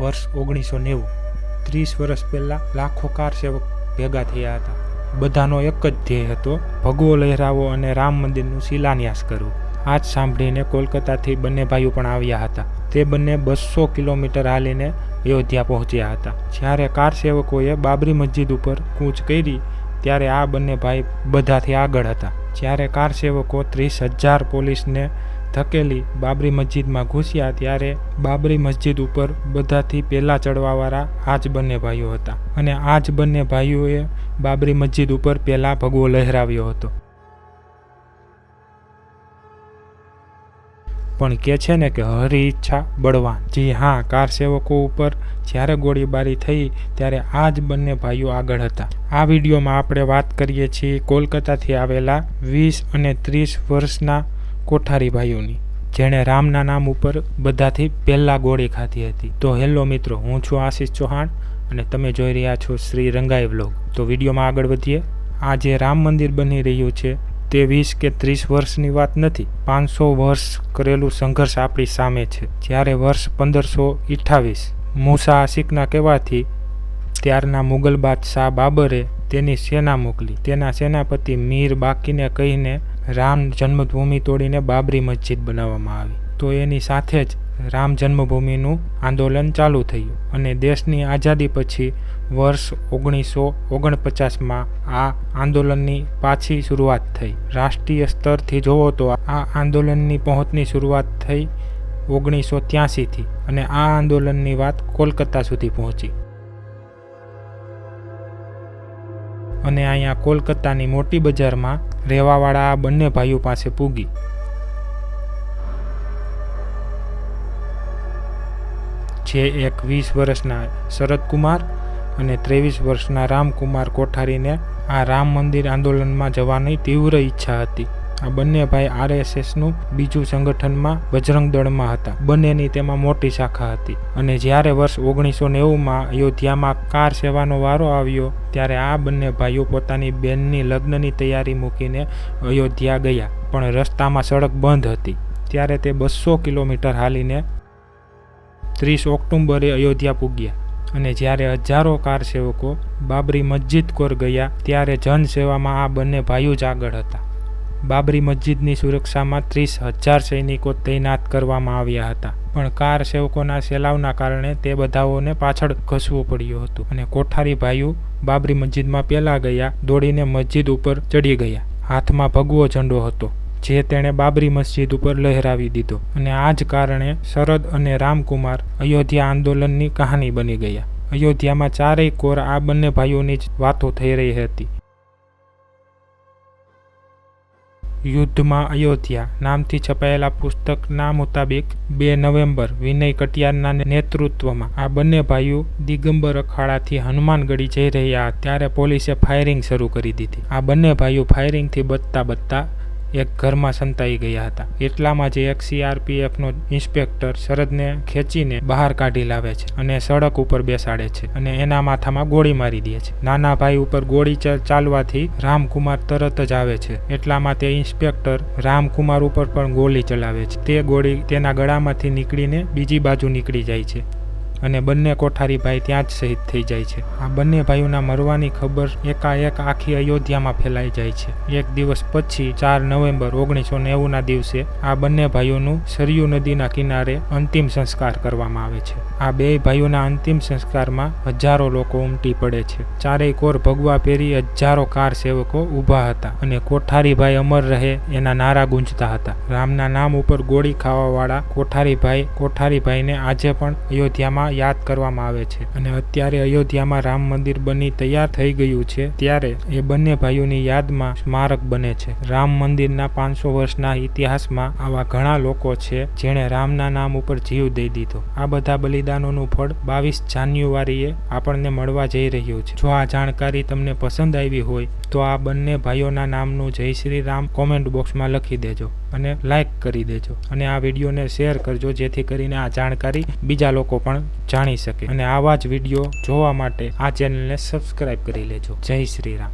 વર્ષ ઓગણીસો નેવું. ત્રીસ વર્ષ પહેલાં લાખો કાર સેવક ભેગા થયા હતા. બધાનો એક જ ધ્યેય હતો ભગવો લહેરાવો અને રામ મંદિરનું શિલાન્યાસ કરવું. આ જ સાંભળીને કોલકાતાથી બંને ભાઈઓ પણ આવ્યા હતા. તે બંને બસો કિલોમીટર હાલીને અયોધ્યા પહોંચ્યા હતા. જ્યારે કાર સેવકોએ બાબરી મસ્જિદ ઉપર કૂચ કરી ત્યારે આ બંને ભાઈ બધાથી આગળ હતા. જ્યારે કાર સેવકો ત્રીસ હજાર પોલીસને ધકેલી બાબરી મસ્જિદમાં ઘૂસ્યા, ત્યારે બાબરી મસ્જિદ ઉપર બધાથી પહેલાં ચડવાવાળા આ જ બંને ભાઈઓ હતા. અને આ જ બંને ભાઈઓએ બાબરી મસ્જિદ ઉપર પહેલાં ભગવો લહેરાવ્યો હતો. પણ કે છે ને કે હરી ઈચ્છા બળવાન. જી હા, કાર સેવકો ઉપર જ્યારે ગોળીબારી થઈ ત્યારે આ જ બંને ભાઈઓ આગળ હતા. આ વિડીયોમાં આપણે વાત કરીએ છીએ કોલકાતાથી આવેલા વીસ અને ત્રીસ વર્ષના કોઠારી ભાઈઓની, જેણે રામના નામ ઉપર બધાથી પહેલાં ગોળી ખાધી હતી. તો હેલો મિત્રો, હું છું આશીષ ચૌહાણ અને તમે જોઈ રહ્યા છો શ્રી રંગાઈ વ્લોગ. તો વિડીયોમાં આગળ વધીએ. આ જે રામ મંદિર બની રહ્યું છે તે વીસ કે ત્રીસ વર્ષની વાત નથી. પાંચસો વર્ષ કરેલું સંઘર્ષ આપણી સામે છે. જ્યારે વર્ષ પંદરસો અઠ્ઠાવીસ મૂસા આશિકના કહેવાથી ત્યારના મુગલ બાદશાહ બાબરે તેની સેના મોકલી. તેના સેનાપતિ મીર બાકીને કહીને રામ જન્મભૂમિ તોડીને બાબરી મસ્જિદ બનાવવામાં આવી. તો એની સાથે જ રામ જન્મભૂમિનું આંદોલન ચાલુ થયું અને દેશની આઝાદી પછી વર્ષ ઓગણીસો ઓગણપચાસમાં આ આંદોલનની પાછી શરૂઆત થઈ. રાષ્ટ્રીય સ્તરથી જોવો તો આ આંદોલનની પહોંચની શરૂઆત થઈ ઓગણીસો ત્યાસીથી અને આ આંદોલનની વાત કોલકાતા સુધી પહોંચી. અને અહીંયા કોલકાતાની મોટી બજારમાં રહેવાવાળા આ બંને ભાઈઓ પાસે પૂગી. જે એક વીસ વર્ષના શરદકુમાર અને ત્રેવીસ વર્ષના રામકુમાર કોઠારીને આ રામ મંદિર આંદોલનમાં જવાની તીવ્ર ઈચ્છા હતી. આ બંને ભાઈ આરએસએસનું બીજું સંગઠનમાં બજરંગ દળમાં હતા. બંનેની તેમાં મોટી શાખા હતી અને જ્યારે વર્ષ ઓગણીસો નેવુંમાં અયોધ્યામાં કાર સેવાનો વારો આવ્યો ત્યારે આ બંને ભાઈઓ પોતાની બેનની લગ્નની તૈયારી મૂકીને અયોધ્યા ગયા, પણ રસ્તામાં સડક બંધ હતી. ત્યારે તે બસો કિલોમીટર હાલીને ત્રીસ ઓક્ટોબરે અયોધ્યા પૂગ્યા અને જ્યારે હજારો કાર સેવકો બાબરી મસ્જિદ કોર ગયા ત્યારે જનસેવામાં આ બંને ભાઈઓ જ આગળ હતા. બાબરી મસ્જિદની સુરક્ષામાં ત્રીસ હજાર સૈનિકો તૈનાત કરવામાં આવ્યા હતા, પણ કાર સેવકોના સેલાવના કારણે તે બધાઓને પાછળ ઘસવું પડ્યું હતું અને કોઠારી ભાઈઓ બાબરી મસ્જિદમાં પહેલાં ગયા, દોડીને મસ્જિદ ઉપર ચડી ગયા. હાથમાં ભગવો ઝંડો હતો. જે તેણે બાબરી મસ્જિદ ઉપર લહેરાવી દીધો અને આ જ કારણે શરદ અને રામકુમાર અયોધ્યા આંદોલનની કહાની બની ગયા. અયોધ્યામાં ચારેય કોર આ બંને ભાઈઓની જ વાતો થઈ રહી હતી. યુદ્ધમાં અયોધ્યા નામથી છપાયેલા પુસ્તકના મુતાબિક બે નવેમ્બર વિનય કટિયારના નેતૃત્વમાં આ બંને ભાઈઓ દિગંબર અખાડાથી હનુમાનગઢી જઈ રહ્યા ત્યારે પોલીસે ફાયરિંગ શરૂ કરી દીધી. આ બંને ભાઈઓ ફાયરિંગથી બચતા બચતા એક ઘરમાં સંતાઈ ગયા હતા. એટલામાં જે એક સીઆરપીએફનો ઇન્સ્પેક્ટર શરદને ખેંચીને બહાર કાઢી લાવે છે અને સડક ઉપર બેસાડે છે અને એના માથામાં ગોળી મારી દે છે. નાના ભાઈ ઉપર ગોળી ચાલવાથી રામકુમાર તરત જ આવે છે. એટલામાં તે ઇન્સ્પેક્ટર રામકુમાર ઉપર પણ ગોળી ચલાવે છે. તે ગોળી તેના ગળામાંથી નીકળીને બીજી બાજુ નીકળી જાય છે. અને બંને કોઠારી ભાઈ ત્યાં જ શહીદ થઈ જાય છે. આ બંને ભાઈઓના મરવાની ખબર એકાએક આખી અયોધ્યામાં ફેલાઈ જાય છે. એક દિવસ પછી, ચાર નવેમ્બર ઓગણીસો નેવુંના દિવસે, આ બંને ભાઈઓનું સરયુ નદીના કિનારે અંતિમ સંસ્કાર કરવામાં આવે છે. આ બે ભાઈઓના અંતિમ સંસ્કારમાં હજારો લોકો ઉમટી પડે છે. ચારેય કોર ભગવા પહેરી હજારો કાર સેવકો ઊભા હતા અને કોઠારી ભાઈ અમર રહે એના નારા ગુંજતા હતા. રામના નામ ઉપર ગોળી ખાવાવાળા કોઠારી ભાઈ કોઠારી ભાઈને આજે પણ અયોધ્યામાં યાદ કરવામાં આવે છે. અને અત્યારે અયોધ્યામાં રામ મંદિર બની તૈયાર થઈ ગયું છે, ત્યારે એ બંને ભાઈઓની યાદમાં સ્મારક બને છે. રામ મંદિરના પાંચસો વર્ષના ઇતિહાસમાં આવા ઘણા લોકો છે, જેણે રામના નામ ઉપર જીવ દઈ દીધો. આ બધા બલિદાનોનું ફળ બાવીસ જાન્યુઆરીએ આપણને મળવા જઈ રહ્યું છે. જો આ જાણકારી તમને પસંદ આવી હોય, તો આ બંને ભાઈઓના નામનું જય શ્રી રામ કોમેન્ટ બોક્સમાં લખી દેજો અને લાઈક કરી દેજો. અને આ વિડીયોને શેર કરજો, જેથી કરીને આ જાણકારી બીજા લોકો પણ જાણી શકે. અને આવા જ વીડિયો જોવા માટે આ ચેનલને સબસ્ક્રાઈબ કરી લેજો. જય શ્રી રામ.